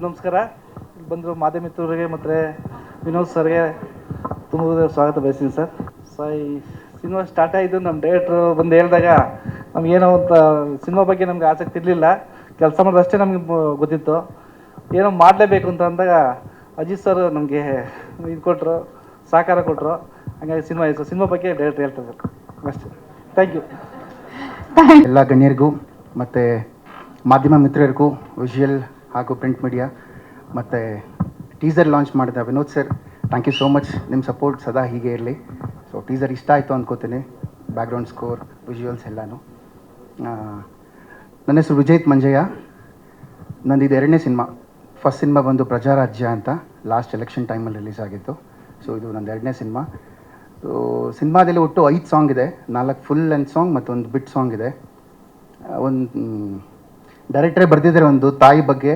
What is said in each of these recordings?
ನಮಸ್ಕಾರ. ಇಲ್ಲಿ ಬಂದರು ಮಾಧ್ಯಮಿತ್ರರಿಗೆ ಮತ್ತೆ ವಿನೋದ್ ಸರ್ಗೆ ತುಂಬ ಸ್ವಾಗತ ಬಯಸ್ತೀನಿ ಸರ್. ಸೊ ಈ ಸಿನಿಮಾ ಸ್ಟಾರ್ಟ್ ಆಯಿತು ನಮ್ಮ ಡೈರೆಕ್ಟ್ರು ಬಂದು ಹೇಳಿದಾಗ ನಮಗೇನೋ ಅಂತ ಸಿನಿಮಾ ಬಗ್ಗೆ ನಮ್ಗೆ ಆಸಕ್ತಿ ಇರಲಿಲ್ಲ. ಕೆಲಸ ಮಾಡೋದಷ್ಟೇ ನಮಗೆ ಗೊತ್ತಿತ್ತು. ಏನೋ ಮಾಡಲೇಬೇಕು ಅಂತ ಅಂದಾಗ ಅಜಿತ್ ಸರ್ ನಮಗೆ ಇದು ಕೊಟ್ಟರು ಸಹಕಾರ ಕೊಟ್ಟರು ಹಾಗಾಗಿ ಸಿನಿಮಾ ಆಯಿತು ಸಿನಿಮಾ ಬಗ್ಗೆ ಡೈರೆಕ್ಟ್ರ್ ಹೇಳ್ತಾರೆ ಅಷ್ಟೇ. ಥ್ಯಾಂಕ್ ಯು ಎಲ್ಲ ಗಣ್ಯರಿಗೂ ಮತ್ತು ಮಾಧ್ಯಮ ಮಿತ್ರರಿಗೂ ವಿಷುವಲ್ ಹಾಗೂ ಪ್ರಿಂಟ್ ಮೀಡಿಯಾ ಮತ್ತು ಟೀಸರ್ ಲಾಂಚ್ ಮಾಡಿದ Vinod sir thank you so much ನಿಮ್ಮ ಸಪೋರ್ಟ್ ಸದಾ ಹೀಗೆ ಇರಲಿ. ಸೊ ಟೀಸರ್ ಇಷ್ಟ ಆಯಿತು ಅಂದ್ಕೋತೀನಿ ಬ್ಯಾಕ್ಗ್ರೌಂಡ್ ಸ್ಕೋರ್ ವಿಜುವಲ್ಸ್ ಎಲ್ಲನೂ. ನನ್ನ ಹೆಸರು ವಿಜಯತ್ ಮಂಜಯ್ಯ. ನಂದು ಇದು ಎರಡನೇ ಸಿನಿಮಾ. ಫಸ್ಟ್ ಸಿನಿಮಾ ಬಂದು ಪ್ರಜಾರಾಜ್ಯ ಅಂತ. ಲಾಸ್ಟ್ ಎಲೆಕ್ಷನ್ ಟೈಮಲ್ಲಿ ರಿಲೀಸ್ ಆಗಿತ್ತು. ಸೊ ಇದು ನಂದು ಎರಡನೇ ಸಿನಿಮಾ. ಸೊ ಸಿನಿಮಾದಲ್ಲಿ ಒಟ್ಟು ಐದು ಸಾಂಗ್ ಇದೆ. ನಾಲ್ಕು ಫುಲ್ ಲೆಂತ್ ಸಾಂಗ್ ಮತ್ತು ಒಂದು ಬಿಟ್ ಸಾಂಗ್ ಇದೆ ಒಂದು ಡೈರೆಕ್ಟ್ರೇ ಬರೆದಿದ್ದಾರೆ ಒಂದು ತಾಯಿ ಬಗ್ಗೆ.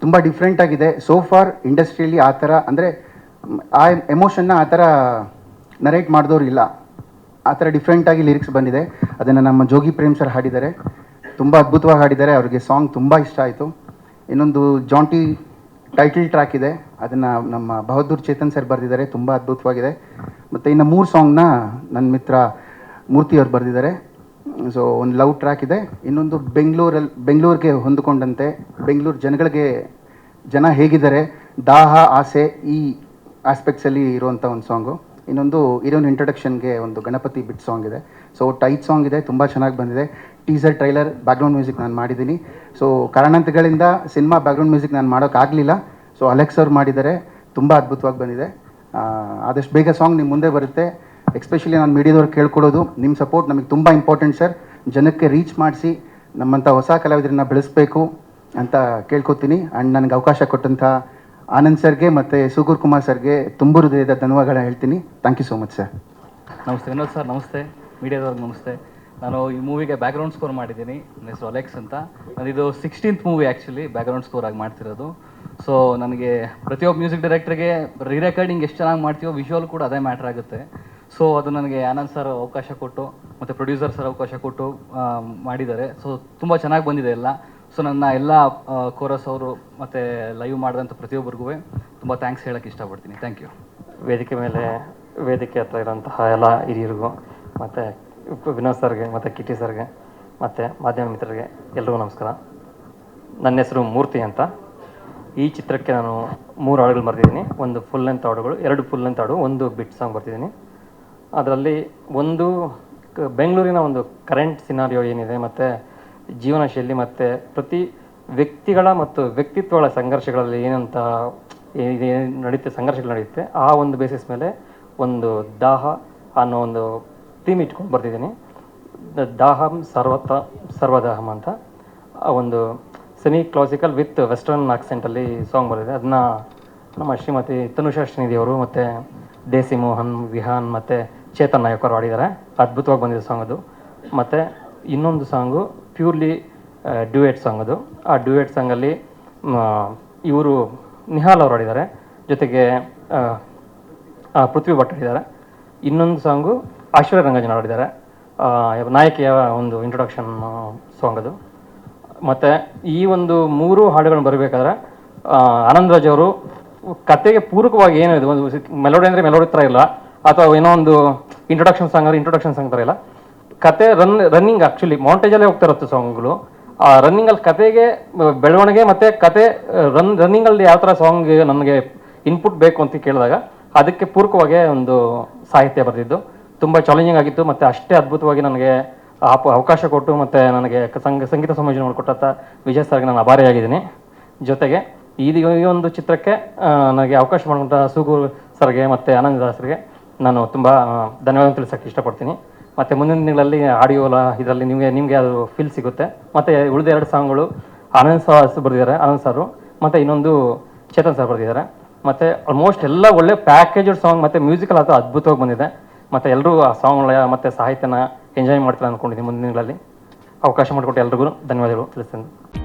ತುಂಬ ಡಿಫ್ರೆಂಟ್ ಆಗಿದೆ. ಸೋ ಫಾರ್ ಇಂಡಸ್ಟ್ರಿಯಲ್ಲಿ ಆ ಥರ, ಅಂದರೆ, ಆ ಎಮೋಷನ್ನ ಆ ಥರ ನರೇಟ್ ಮಾಡಿದವ್ರು ಇಲ್ಲ. ಆ ಥರ ಡಿಫ್ರೆಂಟಾಗಿ ಲಿರಿಕ್ಸ್ ಬಂದಿದೆ. ಅದನ್ನು ನಮ್ಮ ಜೋಗಿ ಪ್ರೇಮ್ ಸರ್ ಹಾಡಿದ್ದಾರೆ. ತುಂಬ ಅದ್ಭುತವಾಗಿ ಹಾಡಿದ್ದಾರೆ. ಅವರಿಗೆ ಸಾಂಗ್ ತುಂಬ ಇಷ್ಟ ಆಯಿತು. ಇನ್ನೊಂದು ಜಾಂಟಿ ಟೈಟಲ್ ಟ್ರ್ಯಾಕ್ ಇದೆ. ಅದನ್ನು ನಮ್ಮ ಬಹದ್ದೂರ್ ಚೇತನ್ ಸರ್ ಬರೆದಿದ್ದಾರೆ. ತುಂಬ ಅದ್ಭುತವಾಗಿದೆ. ಮತ್ತು ಇನ್ನು ಮೂರು ಸಾಂಗ್ನ ನನ್ನ ಮಿತ್ರ ಮೂರ್ತಿಯವರು ಬರೆದಿದ್ದಾರೆ. ಸೊ ಒಂದು ಲವ್ ಟ್ರ್ಯಾಕ್ ಇದೆ. ಇನ್ನೊಂದು ಬೆಂಗಳೂರಲ್ಲಿ ಬೆಂಗಳೂರಿಗೆ ಹೊಂದಿಕೊಂಡಂತೆ. ಬೆಂಗಳೂರು ಜನಗಳಿಗೆ ಜನ ಹೇಗಿದ್ದಾರೆ? ದಾಹ, ಆಸೆ ಈ ಆಸ್ಪೆಕ್ಟ್ಸಲ್ಲಿ ಇರುವಂಥ ಒಂದು ಸಾಂಗು ಇನ್ನೊಂದು ಇರೋನ್ ಇಂಟ್ರಡಕ್ಷನ್ಗೆ ಒಂದು ಗಣಪತಿ ಬಿಟ್ ಸಾಂಗ್ ಇದೆ. ಸೊ ಟೈಟ್ ಸಾಂಗ್ ಇದೆ. ತುಂಬ ಚೆನ್ನಾಗಿ ಬಂದಿದೆ. ಟೀಸರ್ ಟ್ರೈಲರ್ ಬ್ಯಾಕ್ಗ್ರೌಂಡ್ ಮ್ಯೂಸಿಕ್ ನಾನು ಮಾಡಿದ್ದೀನಿ. ಸೊ ಕಾರಣಾಂತಗಳಿಂದ ಸಿನಿಮಾ ಬ್ಯಾಕ್ಗ್ರೌಂಡ್ ಮ್ಯೂಸಿಕ್ ನಾನು ಮಾಡೋಕ್ಕಾಗಲಿಲ್ಲ. ಸೊ ಅಲೆಕ್ಸ್ ಅವ್ರು ಮಾಡಿದ್ದಾರೆ. ತುಂಬ ಅದ್ಭುತವಾಗಿ ಬಂದಿದೆ. ಆದಷ್ಟು ಬೇಗ ಸಾಂಗ್ ನಿಮ್ಮ ಮುಂದೆ ಬರುತ್ತೆ. ಎಸ್ಪೆಷಲಿ ನಾನು ಮೀಡಿಯಾದವ್ರು ಕೇಳ್ಕೊಳ್ಳೋದು ನಿಮ್ಮ ಸಪೋರ್ಟ್ ನಮಗೆ ತುಂಬ ಇಂಪಾರ್ಟೆಂಟ್ ಸರ್ ಜನಕ್ಕೆ ರೀಚ್ ಮಾಡಿಸಿ ನಮ್ಮಂಥ ಹೊಸ ಕಲಾವಿದರನ್ನ ಬೆಳೆಸಬೇಕು ಅಂತ ಕೇಳ್ಕೊತೀನಿ. ಆ್ಯಂಡ್ ನನಗೆ ಅವಕಾಶ ಕೊಟ್ಟಂಥ ಆನಂದ್ ಸರ್ಗೆ ಮತ್ತು ಸುಗೂರ್ ಕುಮಾರ್ ಸರ್ಗೆ ತುಂಬ ಹೃದಯದ ಧನ್ಯವಾದಗಳನ್ನ ಹೇಳ್ತೀನಿ. Thank you so much sir ನಮಸ್ತೆ, ವಿನೋದ್ ಸರ್ ನಮಸ್ತೆ. ಮೀಡಿಯಾದವ್ರಿಗೆ ನಮಸ್ತೆ. ನಾನು ಈ ಮೂವಿಗೆ ಬ್ಯಾಕ್ಗ್ರೌಂಡ್ ಸ್ಕೋರ್ ಮಾಡಿದ್ದೀನಿ. ನನ್ನ ಹೆಸರು ಅಲೆಕ್ಸ್ ಅಂತ. ನಾನು ಇದು sixteenth movie actually background score ಆಗಿ ಮಾಡ್ತಿರೋದು. ಸೊ ನನಗೆ ಪ್ರತಿಯೊಬ್ಬ ಮ್ಯೂಸಿಕ್ ಡೈರೆಕ್ಟ್ರಿಗೆ ರೀ ರೆಕಾರ್ಡಿಂಗ್ ಎಷ್ಟು ಚೆನ್ನಾಗಿ ಮಾಡ್ತೀವೋ ವಿಷುವಲ್ ಕೂಡ ಅದೇ ಮ್ಯಾಟ್ರ್ ಆಗುತ್ತೆ. ಸೊ ಅದು ನನಗೆ ಆನಂದ್ ಸರ್ ಅವಕಾಶ ಕೊಟ್ಟು ಮತ್ತು ಪ್ರೊಡ್ಯೂಸರ್ ಸರ್ ಅವಕಾಶ ಕೊಟ್ಟು ಮಾಡಿದ್ದಾರೆ. ಸೊ ತುಂಬ ಚೆನ್ನಾಗಿ ಬಂದಿದೆ ಎಲ್ಲ. ಸೊ ನನ್ನ ಎಲ್ಲ ಕೋರಸ್ ಅವರು ಮತ್ತು ಲೈವ್ ಮಾಡಿದಂಥ ಪ್ರತಿಯೊಬ್ಬರಿಗೂ ತುಂಬ ಥ್ಯಾಂಕ್ಸ್ ಹೇಳೋಕ್ಕೆ ಇಷ್ಟಪಡ್ತೀನಿ. ಥ್ಯಾಂಕ್ ಯು ವೇದಿಕೆ ಮೇಲೆ ವೇದಿಕೆ ಹತ್ರ ಇರೋಂತಹ ಎಲ್ಲ ಹಿರಿಯರಿಗೂ ಮತ್ತು ವಿನೋದ್ ಸರ್ಗೆ, ಮತ್ತು ಕಿಟಿ ಸರ್ಗೆ, ಮತ್ತು ಮಾಧ್ಯಮ ಮಿತ್ರರಿಗೆ ಎಲ್ರಿಗೂ ನಮಸ್ಕಾರ. ನನ್ನ ಹೆಸರು ಮೂರ್ತಿ ಅಂತ. ಈ ಚಿತ್ರಕ್ಕೆ ನಾನು ಮೂರು ಹಾಡುಗಳು ಬರ್ತಿದ್ದೀನಿ ಒಂದು ಫುಲ್ ಲೆಂತ್ ಹಾಡುಗಳು, ಎರಡು ಫುಲ್ ಲೆಂತ್ ಹಾಡು, ಒಂದು ಬಿಟ್ ಸಾಂಗ್ ಬರ್ತಿದ್ದೀನಿ ಅದರಲ್ಲಿ ಒಂದು ಬೆಂಗಳೂರಿನ ಒಂದು ಕರೆಂಟ್ ಸಿನಾರಿಯೋ ಏನಿದೆ ಮತ್ತು ಜೀವನ ಶೈಲಿ ಮತ್ತು ಪ್ರತಿ ವ್ಯಕ್ತಿಗಳ ಮತ್ತು ವ್ಯಕ್ತಿತ್ವಗಳ ಸಂಘರ್ಷಗಳಲ್ಲಿ ಏನಂತ ಏನ್ ನಡೆಯುತ್ತೆ ಸಂಘರ್ಷಗಳು ನಡೆಯುತ್ತೆ. ಆ ಒಂದು ಬೇಸಿಸ್ ಮೇಲೆ ಒಂದು ದಾಹ ಅನ್ನೋ ಒಂದು ಥೀಮ್ ಇಟ್ಕೊಂಡು ಬರ್ತಿದ್ದೀನಿ. ದಾಹಂ ಸರ್ವತ, ಸರ್ವದಾಹಂ ಅಂತ. ಆ ಒಂದು ಸೆಮಿ ಕ್ಲಾಸಿಕಲ್ ವಿತ್ ವೆಸ್ಟರ್ನ್ ಆಕ್ಸೆಂಟಲ್ಲಿ ಸಾಂಗ್ ಬರೆದಿದೆ. ಅದನ್ನ ನಮ್ಮ ಶ್ರೀಮತಿ ತನುಷಾ ಶ್ರೀನಿಧಿ ಅವರು ಮತ್ತು ದೇಸಿ ಮೋಹನ್, ವಿಹಾನ್ ಮತ್ತು ಚೇತನ್ ನಾಯಕ್ ಅವರು ಹಾಡಿದ್ದಾರೆ. ಅದ್ಭುತವಾಗಿ ಬಂದಿದೆ ಸಾಂಗ್ ಅದು. ಮತ್ತು ಇನ್ನೊಂದು ಸಾಂಗು ಪ್ಯೂರ್ಲಿ ಡ್ಯೂಯೇಟ್ ಸಾಂಗ್ ಅದು. ಆ ಡ್ಯೂಯೇಟ್ ಸಾಂಗಲ್ಲಿ ಇವರು ನಿಹಾಲ್ ಅವರು ಹಾಡಿದ್ದಾರೆ. ಜೊತೆಗೆ ಪೃಥ್ವಿ ಭಟ್ ಹಾಡಿದ್ದಾರೆ. ಇನ್ನೊಂದು ಸಾಂಗು ಐಶ್ವರ್ಯ ರಂಗಜನ್ ಹಾಡಿದ್ದಾರೆ. ನಾಯಕಿಯ ಒಂದು ಇಂಟ್ರೊಡಕ್ಷನ್ ಸಾಂಗ್ ಅದು. ಮತ್ತು ಈ ಒಂದು ಮೂರು ಹಾಡುಗಳನ್ನು ಬರಬೇಕಾದ್ರೆ ಆನಂದ್ ರಾಜ್ ಅವರು ಕತೆಗೆ ಪೂರಕವಾಗಿ ಏನು ಇದು, ಒಂದು ಮೆಲೋಡಿ ಅಂದರೆ ಮೆಲೋಡಿ ಥರ ಇಲ್ಲ. ಅಥವಾ ಏನೋ ಒಂದು ಇಂಟ್ರೊಡಕ್ಷನ್ ಸಾಂಗ್ ಅಂದ್ರೆ ಇಂಟ್ರೊಡಕ್ಷನ್ ಸಾಂಗ್ ತರ ಇಲ್ಲ ಕತೆ ರನ್ ರನ್ನಿಂಗ್ ಆಕ್ಚುಲಿ ಮೌಂಟೇಜಲ್ಲೇ ಹೋಗ್ತಾ ಇರುತ್ತೆ ಸಾಂಗ್ಗಳು ಆ ರನ್ನಿಂಗಲ್ಲಿ ಕತೆಗೆ ಮ- ಬೆಳವಣಿಗೆ ಮತ್ತೆ ಕತೆ ರನ್ ರನ್ನಿಂಗ್ ಅಲ್ಲಿ ಯಾವ ತರ ಸಾಂಗ್ ನನಗೆ ಇನ್ಪುಟ್ ಬೇಕು ಅಂತ ಕೇಳಿದಾಗ ಅದಕ್ಕೆ ಪೂರಕವಾಗಿ ಒಂದು ಸಾಹಿತ್ಯ ಬರೆದಿದ್ದು. ತುಂಬ ಚಾಲೆಂಜಿಂಗ್ ಆಗಿತ್ತು ಮತ್ತು ಅಷ್ಟೇ ಅದ್ಭುತವಾಗಿ ನನಗೆ ಅವಕಾಶ ಕೊಟ್ಟು ಮತ್ತು ನನಗೆ ಸಂಗ, ಸಂಗೀತ ಸಂಯೋಜನೆ ಮಾಡಿಕೊಟ್ಟಂಥ ವಿಜಯ್ ಸರ್ಗೆ ನಾನು ಆಭಾರಿಯಾಗಿದ್ದೀನಿ ಜೊತೆಗೆ ಈ ಒಂದು ಚಿತ್ರಕ್ಕೆ ನನಗೆ ಅವಕಾಶ ಮಾಡಿಕೊಂಡ ಸುಗು ಸರ್ಗೆ ಮತ್ತು ಆನಂದ ದಾಸರಿಗೆ ನಾನು ತುಂಬ ಧನ್ಯವಾದ ತಿಳಿಸೋಕ್ಕೆ ಇಷ್ಟಪಡ್ತೀನಿ. ಮತ್ತು ಮುಂದಿನ ದಿನಗಳಲ್ಲಿ ಆಡಿಯೋ ಇದರಲ್ಲಿ ನಿಮಗೆ ನಿಮಗೆ ಅದು ಫೀಲ್ ಸಿಗುತ್ತೆ. ಮತ್ತು ಉಳಿದ ಎರಡು ಸಾಂಗ್ಗಳು ಆನಂದ್ ಸಾಸ್ ಬರೆದಿದ್ದಾರೆ, ಆನಂದ್ ಸಾರು. ಮತ್ತು ಇನ್ನೊಂದು ಚೇತನ್ ಸರ್ ಬರೆದಿದ್ದಾರೆ. ಮತ್ತು ಆಲ್ಮೋಸ್ಟ್ ಎಲ್ಲ ಒಳ್ಳೆ ಪ್ಯಾಕೇಜ್ ಸಾಂಗ್ ಮತ್ತು ಮ್ಯೂಸಿಕಲ್ ಅದು ಅದ್ಭುತವಾಗಿ ಬಂದಿದೆ. ಮತ್ತು ಎಲ್ಲರೂ ಆ ಸಾಂಗ್ಗಳ ಮತ್ತು ಸಾಹಿತ್ಯನ ಎಂಜಾಯ್ ಮಾಡ್ತಾರೆ ಅಂದ್ಕೊಂಡಿದ್ದೀನಿ ಮುಂದಿನ ದಿನಗಳಲ್ಲಿ. ಅವಕಾಶ ಮಾಡಿಕೊಟ್ಟು ಎಲ್ರಿಗೂ ಧನ್ಯವಾದಗಳು ತಿಳಿಸ್ತೀನಿ.